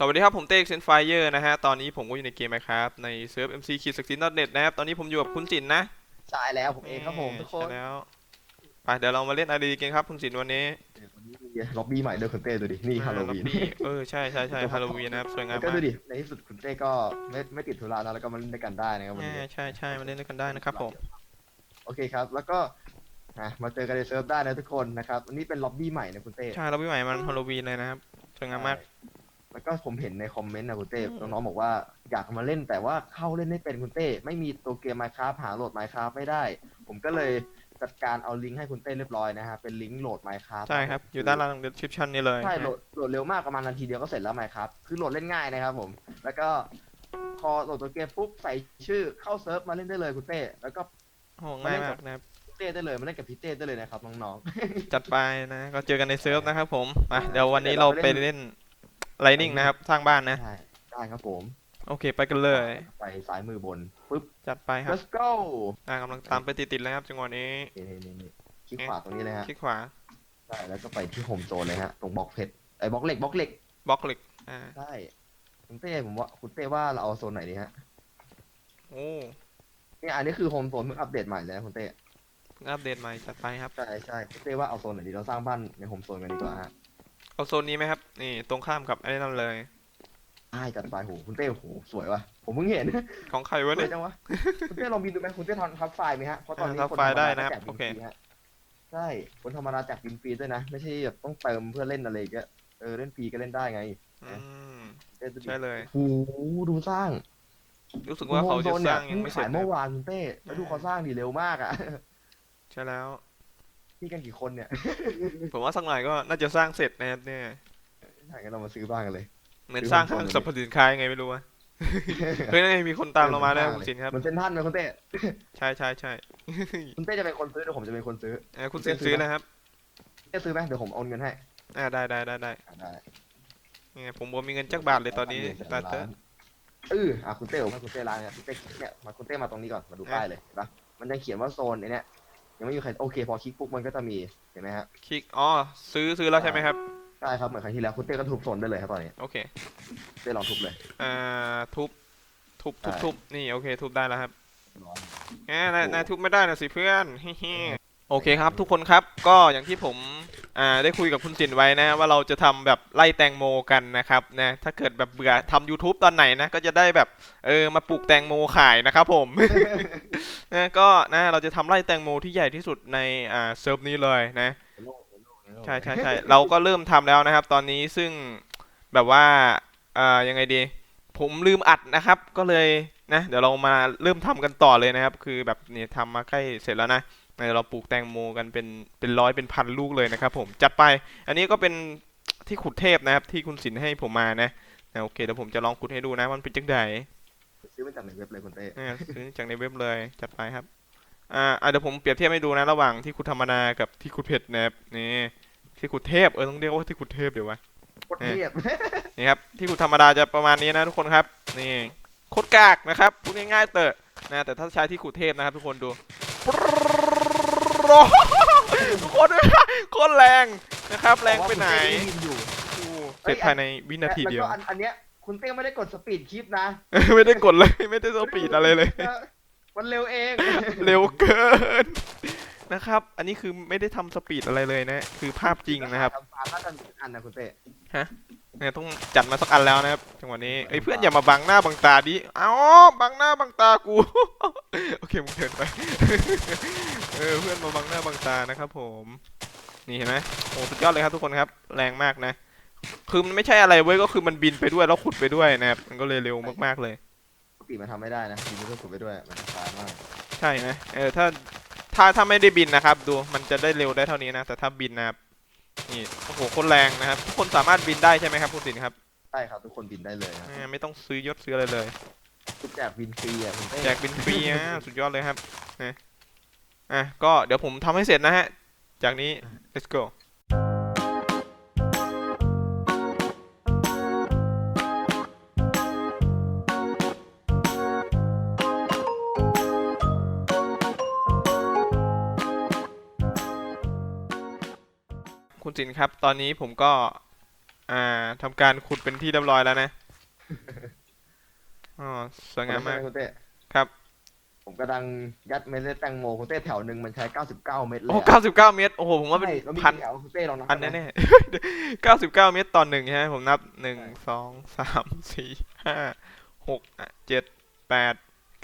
สวัสดีครับ ผมเต้เซนไฟเออร์นะฮะ ตอนนี้ผมก็อยู่ในเกมนะครับในเซิร์ฟ MC ขีดสกิน .net นะครับ ตอนนี้ผมอยู่กับคุณจินนะใช่แล้วผมเองครับผมทุกคนใช่แล้วไปเดี๋ยวเรามาเล่นอารีกันครับ คุณจินวันนี้เดี๋ยววันนี้มีล็อบบี้ใหม่ด้วยคุณเต้ดูดิ นี่ฮาโลวีนอ่า Lobby เออ ใช่ใช่ใช่ฮาโลวีนนะครับสวยงามแล้วก็มากดูดิ ในที่สุดคุณเต้ก็ไม่ไม่ติดธุระนะแล้วก็มาเล่นด้วยกันได้นะครับวันใช่นี้ใช่ใช่มาเล่นด้วยกันได้นะครับผมโอเคครับแล้วก็อะมาเจอกันในเซิร์ฟได้นะทุกคนนะครับอันนี้เป็นล็อบบี้ใหม่นะคุณเต้ใช่เราพี่ใหม่มันฮาโลวีนเลยนะครับสวยงามมาก แล้วก็ผมเห็นในคอมเมนต์นะคุณเต้น้องๆบอกว่าอยากมาเล่นแต่ว่าเข้าเล่นไม่เป็นคุณเต้ไม่มีตัวเกม Minecraft หาโหลด Minecraft ไม่ได้ ผมก็เลยจัดการเอาลิงก์ให้คุณเต้เรียบร้อยนะฮะเป็นลิงก์โหลด Minecraft ใช่ครับ อยู่ด้านล่าง description นี่เลยใช่โหลดโหลดเร็วมากประมาณนาทีเดียวก็เสร็จแล้วไหมครับคือโหลดเล่นง่ายนะครับผม แล้วก็พอโหลดตัวเกมปุ๊บใส่ชื่อเข้าเซิร์ฟมาเล่นได้เลยคุณเต้แล้วก็ โอ้ง่ายมากนะครับพี่เต้ได้เลยมาเล่นกับพี่เต้ได้เลยนะครับน้อง จัดไปนะ ก็เจอกันในเซิร์ฟนะครับผมมาเดี๋ยววันนี้เราไปเล่น ไลนิ่งนะครับ สร้างบ้านๆนะ ได้ได้ครับผม โอเค ไปกันเลย ไปซ้ายมือบนปุ๊บ จัดไปครับ let's go อ่ากำลังตามไปติดๆเลยครับจังหวะนี้ นี่นี่นี่คลิกขวาตรงนี้เลยฮะคลิกขวา ใช่ แล้วก็ไปที่โฮมโซนเลยฮะ ตรงบล็อกเพชรไอ้บล็อกเหล็กบล็อกเหล็กบล็อกเหล็ก อ่า ใช่ คุณเต้ผมว่าคุณเต้ว่าเราเอาโซนไหนดีฮะ โอ้เนี่ยอันนี้คือโฮมโซนเพิ่งอัปเดตใหม่เลยนะคุณเต้เพิ่งอัปเดตใหม่จัดไปครับ ใช่ใช่คุณเต้ว่าเอาโซนไหนดี เราสร้างบ้านในโฮมโซนกันดีกว่าฮะ เอาโซนนี้ไหมครับ นี่ตรงข้ามกับไอ้นั่นเลยใช่จัดไปโหคุณเต้โหสวยว่ะผมเพิ่งเห็นของใครสวะวยเนี่ยจังวะคุณเต้ลองบินดูไหมคุณเต้ทำทับไฟล์ไหมฮะเพราะตอนนี้ทับคนไฟล์ธรรมได้ดานะครับแจกบินโอเคฟรีฮะใช่คนธรรมดาแจกบินฟรีด้วยนะไม่ใช่แบบต้องเติมเพื่อเล่นอะไรอย่างเงี้ยเออเล่นฟรีก็เล่นได้ไงอืมเต้ดูดิใช่เลย โหดูสร้างรู้สึกว่าเขาจะสร้างยังไม่เสร็จขายนะเมื่อวานคุณเต้แล้วดูเขาสร้างดีเร็วมากอะ ใช่แล้ว พี่กันกี่คนเนี่ยผมว่าสักหน่อยก็น่าจะสร้างเสร็จนะครับเนี่ยถ้างั้นเรามาซื้อบ้านกันเลย เหมือนสร้างห้างสรรพสินค้ายังไงไม่รู้วะเฮ้ยนั่นไงมีคนตามเรามาแล้วคุณสินครับมันเซ็นทรันไหมคุณเต้ใช่ใช่ใช่คุณเต้จะเป็นคนซื้อเดี๋ยวผมจะเป็นคนซื้อเออคุณสินซื้อนะครับเต้ซื้อไหมเดี๋ยวผมโอนเงินให้อ่าได้ได้ได้ได้อะได้ยังไงผมบ่มีเงินจักบาทเลยตอนนี้ตาเตอร์เอออะคุณเต้บอกว่าคุณเต้ร้านเนี่ยคุณเต้เนี่ยมาคุณเต้มาตรงนี้ก่อนมาดูป้ายเลยเห็นปะมันจะเขียนว่าโซนไอ้เนี่ย ยังไม่มีใครโอเค พอคลิกปุ๊บมันก็จะมีเห็นไหมฮะคลิกอ๋อซื้อซื้อแล้วใช่ไหมครับใช่ครับเหมือนครั้งที่แล้วคุณเต้ก็ทุบโซนได้เลยครับตอนนี้โอเคเต้ลองทุบเลยอ่าทุบทุบทุบใช่ทุบนี่โอเค ทุบได้แล้วครับร้อน แหมนายนายทุบไม่ได้นะสิเพื่อนฮิฮิ โอเคครับทุกคนครับก็อย่างที่ผมอ่าได้คุยกับคุณสินไว้นะ ว่าเราจะทำแบบไล่แตงโมกันนะครับนะถ้าเกิดแบบเบื่อทำ YouTube ตอนไหนนะ ก็จะได้แบบเออมาปลูกแตงโมขายนะครับผมนะก็นะเราจะทำไร่แตงโมที่ใหญ่ที่สุดในอ่าเซิร์ฟนี้เลยนะเฮลโลเฮลโลเฮลโลใช่ใช่ใช่เราก็เริ่มทำแล้วนะครับ ตอนนี้ซึ่งแบบว่าเอ่อยังไงดี ผมลืมอัดนะครับ ก็เลยนะ เดี๋ยวเรามาเริ่มทำกันต่อเลยนะครับ คือแบบนี่ทำมาใกล้เสร็จแล้วนะ เดี๋ยวเราปลูกแตงโมกันเป็นเป็นร้อยเป็นพันลูกเลยนะครับผมจัดไป อันนี้ก็เป็นที่ขุดเทพนะครับ ที่คุณสินให้ผมมานะนะโอเคเดี๋ยวผมจะลองขุดให้ดูนะว่ามันเป็นจังไดซื้อมาจากในเว็บเลยคุณเต้อ่าซื้อจากในเว็บเลยจัดไปครับอ่าอ่าเดี๋ยวผมเปรียบเทียบให้ดูนะ ระหว่างที่ขุดธรรมดากับที่ขุดเผ็ดนะครับนี่ที่ขุดเทพเออต้องเรียกว่าที่ขุดเทพเดี๋ยววะโคตรเทียบนี่ครับที่ขุดธรรมดาจะประมาณนี้นะทุกคนครับนี่โคตรกากนะครับพูดง่ายๆเตอะนะแต่ถ้าใช้ที่ขุดเทพนะครับ ทุกคนดู โคตรโคตรแรงนะครับ แรงไปไหนผมว่าคุณเต้ด้ยินอยู่ดูเสร็จภายในวินาทีเดียวแล้วก็อันอันเนี้ยคุณเต้ไม่ได้กดสปีดคลิปนะ ไม่ได้กดเลย ไม่ได้สปีดอะไรเลย มันเร็วเอง เร็วเกินนะครับ อันนี้คือไม่ได้ทำสปีดอะไรเลยนะ คือภาพจริงนะครับทำฟาร์มน่าจะมีอันนะคุณเต้เนี่ยต้องจัดมาสักอันแล้วนะครับจังหวะนี้เอ้ยเพื่อนอย่ามาบังหน้าบังตาดิเอ้าบังหน้าบังตากู โอเคมึงเดินไป เออเพื่อนมาบังหน้าบังตานะครับผมนี่เห็นไหมโอ้สุดยอดเลยครับทุกคนครับ แรงมากนะ คือมันไม่ใช่อะไรเว้ยก็คือมันบินไปด้วยแล้วขุดไปด้วยนะครับมันก็เลยเร็วมากๆเลยปกติมันทำไม่ได้นะมีมือขุดไปด้วยมันช้ามากใช่นะเออถ้าถ้าถ้าไม่ได้บินนะครับ ดูมันจะได้เร็วได้เท่านี้นะแต่ถ้าบินนะครับ นี่โอ้โหโคนแรงนะครับทุกคนสามารถบินได้ใช่ไหมครับคุณสินครับใช่ครับทุกคนบินได้เลยนะเออไม่ต้องซื้อยศซื้ออะไรเลย ทุกแจกบินฟรีอะคุณเต้แจกบินฟรีอะสุดยอดเลยครับนะอะก็เดี๋ยวผมทำให้เสร็จนะฮะ จากนี้ let's go คุณสินครับ ตอนนี้ผมก็ อ่าทำการขุดเป็นที่เรียบร้อยแล้วนะอ๋อสวยงามมากคุณเต้ครับ ผมกำลังยัดเมล็ดแตงโมคุณเต้แถวหนึ่งมันใช้ 99 เม็ดเลยโอ้อะเก้าสิบเก้าเมตรโอ้โหผมว่าเป็นใช่แล้วมีพันกี่แถวคุณเต้ลองนับพันดูะแน่ๆเก้าสิบเก้าเมตรต่อหนึ่งใช่ไหมผมนับหนึ่งใช่สองสามสี่ห้าหกอะเจ็ดแปด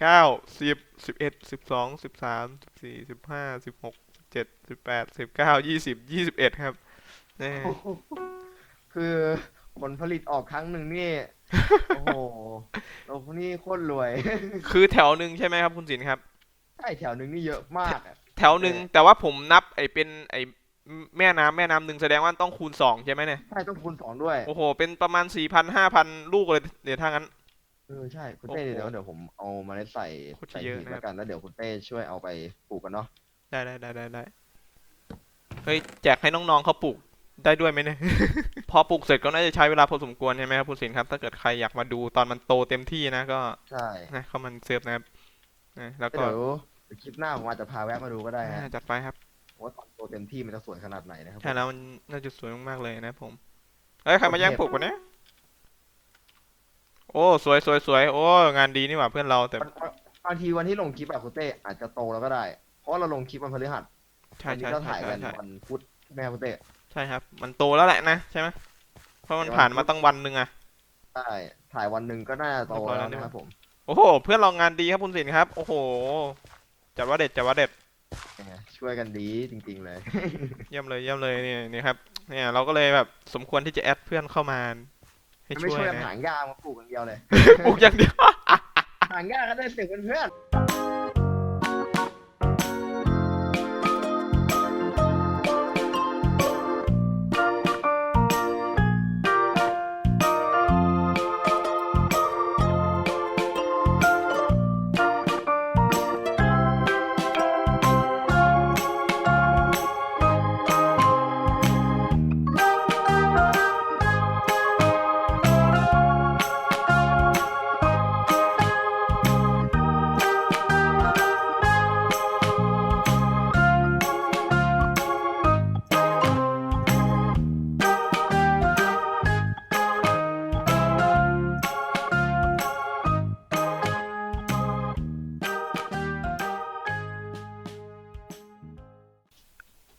เก้าสิบสิบเอ็ดสิบสองสิบสามสิบสี่สิบห้าสิบหกสิบเจ็ดสิบแปดสิบเก้ายี่สิบยี่สิบเอ็ดครับ นี่โอ้โหคือผลผลิตออกครั้งหนึ่งนี่ โอ้โหเราคนนี้โคตรรวย คือแถวหนึ่งใช่ไหมครับคุณสินครับ ใช่แถวหนึ่งนี่เยอะมากอะแถวหนึ่งแต่ว่าผมนับไอ้เป็นไอ้แม่น้ำแม่น้ำหนึ่งแสดงว่าต้องคูณสองใช่ไหมเนี่ย ใช่ต้องคูณสองด้วย โอ้โห เป็นประมาณสี่พันห้าพันลูกเลยเดี๋ยวถ้างั้น เออใช่คุณเต้โอ้โหเดี๋ยวเดี๋ยวผมเอาเมาเล็ดใส่โคตรจะใส่เยอะหีบนะครับ แล้วกันแล้วเดี๋ยวคุณเต้ช่วยเอาไปปลูกกันเนาะได้ได้ได้ได้ได้เฮ้ยแจกให้น้องๆเขาปลูก ได้ด้วยไหมเนี่ย พอปลูกเสร็จก็น่าจะใช้เวลาพอสมควรใช่ไหมครับคุณสินครับ ถ้าเกิดใครอยากมาดูตอนมันโตเต็มที่นะก็ใช่นะเข้ามันเซิร์ฟนะครับนะแล้วก็เดี๋ยวคลิปหน้าผมอาจจะพาแวะมาดูก็ได้ฮะอ่าจัดไปครับว่าตอนโตเต็มที่มันจะสวยขนาดไหนนะครับ ใช่แล้วมันน่าจะสวยมากๆเลยนะผมเฮ้ยใครมาแย่งปลูกวะเนี่ยโอ้สวยสวยสวยโอ้งานดีนี่หว่าเพื่อนเราแต่บางบางทีวันที่ลงคลิปแบบคุณเต้อาจจะโตแล้วก็ได้ เพราะว่าเราลงคลิปวันพฤหัสใช่วันนี้ใช่เราใช่ถ่ายใช่กันใช่วันพุธแม่คุณเต้ ใช่ครับ มันโตแล้วแหละนะใช่ไหมเพราะมันเดี๋ยวผ่านมาตั้งวันหนึ่งอะใช่ถ่ายวันหนึ่งก็น่าจะโตเรียบร้อยแล้แล้ววนะครับผม โอ้โห เพื่อนเรางานดีครับคุณสินครับ โอ้โห จัดว่าเด็ดจัดว่าเด็ดเนี่ยช่วยกันดีจริง ๆ เลย เยี่ยมเลยเยี่ยมเลยนี่นี่ครับ เนี่ยเราก็เลยแบบสมควรที่จะแอดเพื่อนเข้ามา ให้ไม่ช่วยช่วยกันนะหางหญ้ามาปลูกอย่างเดียวเลย ปลูกอย่างเดียวหางหญ้าก็ได้เสร็จเพื่อน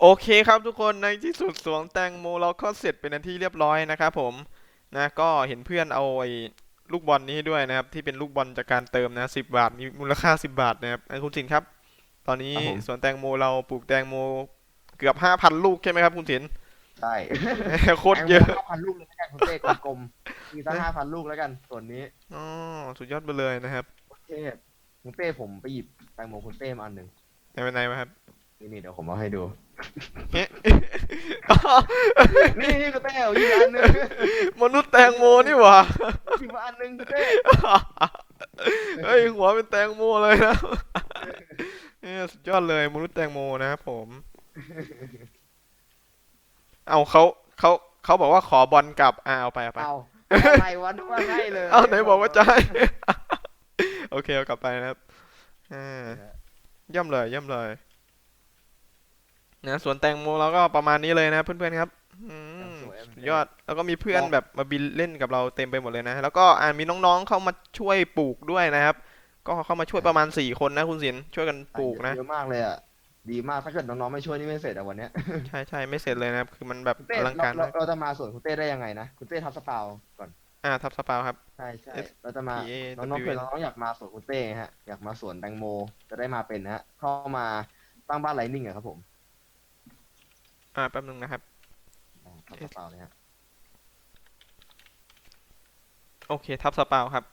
โอเคครับทุกคนในที่สุดสวนแตงโมเราก็เสร็จเป็นอันที่เรียบร้อยนะครับผมนะก็เห็นเพื่อนเอาไอ้ลูกบอลนี้ให้ด้วยนะครับ ที่เป็นลูกบอลจากการเติมนะสิบบาทมีมูลค่าสิบบาทนะครับอะคุณสินครับ ตอนนี้สวนแตงโมเราปลูกแตงโมเกือบห้าพันลูกใช่ไหมครับ คุณสินใช่โคตรเยอะห้าพันลูกเลยแล้วกันคุณเต้กลมๆมีตั้งห้าพันลูกแล้วกันส่วนนี้อ๋อสุดยอดไปเลยนะครับโอเคคุณเต้ผมไปหยิบแตงโมคุณเต้มาอันหนึ่งในวันไหนมาครับ นี่นี่เดี๋ยวผมเอาให้ดูเอ๊ะนี่นี่คุณเต้เอาหยิบมาอันหนึ่งมนุษย์แตงโมนี่หว่าหยิบมาอันหนึ่งคุณเต้เฮ้ยหัวเป็นแตงโมเลยนะ เนี่ยสุดยอดเลยมนุษย์แตงโมนะครับผม เอาเขาเขาเขาบอกว่าขอบอลกลับอ่าเอาไปเอาไป เอาอะไรวะนึกว่าให้เลยเอาไหนบอกว่าจะให้ โอเคเอากลับไปนะครับอ่าเย่ำเลยเย่ำเลย นะสวนแตงโมเราก็ประมาณนี้เลยนะเพื่อนๆครับอืมสวยสุดยอดแล้วก็มีเพื่อนแบบมาบินเล่นกับเราเต็มไปหมดเลยนะ แล้วก็อ่ามีน้องๆเข้ามาช่วยปลูกด้วยนะครับ ก็เข้ามาช่วยประมาณสี่คนนะคุณศิลป์ช่วยกันปลูกนะเยอะมากเลยอะดีมากถ้าเกิดน้องๆไม่ช่วยนี่ไม่เสร็จอะวันเนี้ยใช่ใช่ไม่เสร็จเลยนะครับคือมันแบบคุณเต้อลังการเรามากเราจะมาสวนคุณเต้ได้ยังไงนะคุณเต้ทับสปาวก่อนอ่าทับสปาวครับใช่ใช่ S เราจะมา P A น้องๆ W เผื่อน้องๆอยากมาสวนคุณเต้ฮะอยากมาสวนแตงโมจะได้มาเป็นนะฮะเข้ามาตั้งบ้านไลนิ่งอะครับผม อ่าแป๊บนึงนะครับอ่าทับสปาวเนี่ยฮะโอเค ทับสปาวครับ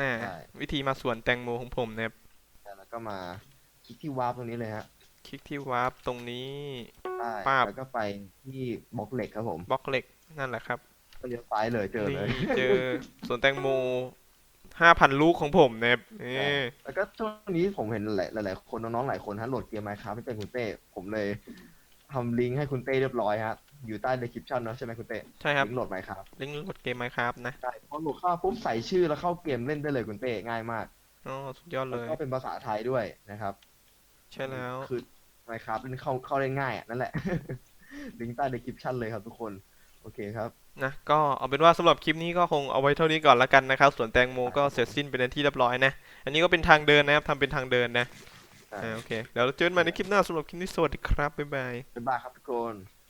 อ่าใช่วิธีมาสวนแตงโมของผมนะครับแล้วก็มาคลิกที่วาร์ปตรงนี้เลยฮะคลิกที่วาร์ปตรงนี้ใช่ป๊าบแล้วก็ไปที่บล็อกเหล็กครับผมบล็อกเหล็กนั่นแหละครับก็เลี้ยวซ้ายเลยเจอนี่เลยเจอสวนแตงโมห้าพันลูกของผมนะครับนี่แล้วก็ช่วงนี้ผมเห็นหลายหลายๆคนน้องๆหลายคนฮะโหลดเกมไมค์ครับไม่เป็นคุณเต้ผมเลย ทำลิงก์ให้คุณเต้เรียบร้อยฮะอยู่ใต้ description เนอะใช่ไหมคุณเต้ใช่ครับลิงก์โหลดไมค์ครับลิงก์โหลดเกมไหมครับนะใช่พอโหลดเข้าปุ๊บใส่ชื่อแล้วเข้าเกมเล่นได้เลยคุณเต้ง่ายมากอ๋อสุดยอดเลแล้วยก็เป็นภาษาไทยด้วยนะครับ ใช่แล้ว คือไมค์ครับเล่นเข้าเข้าได้ง่ายอะนั่นแหละ ลิงก์ใต้ description เลยครับทุกคนโอโอเคครับ นะก็เอาเป็นว่าสำหรับคลิปนี้ก็คงเอาไว้เท่านี้ก่อนละกันนะครับส่วนแตงโมก็เสร็จสิ้นเป็นที่เรียบร้อยนะ อันนี้ก็เป็นทางเดินนะครับทำเป็นทางเดินนะ อ่าอ่าโอเค เดี๋ยวเราเจอกันใหม่ในคลิปหน้าสำหรับคลิปนี้สวัสดีครับ บ๊ายบายบ๊ายบายครับทุกคน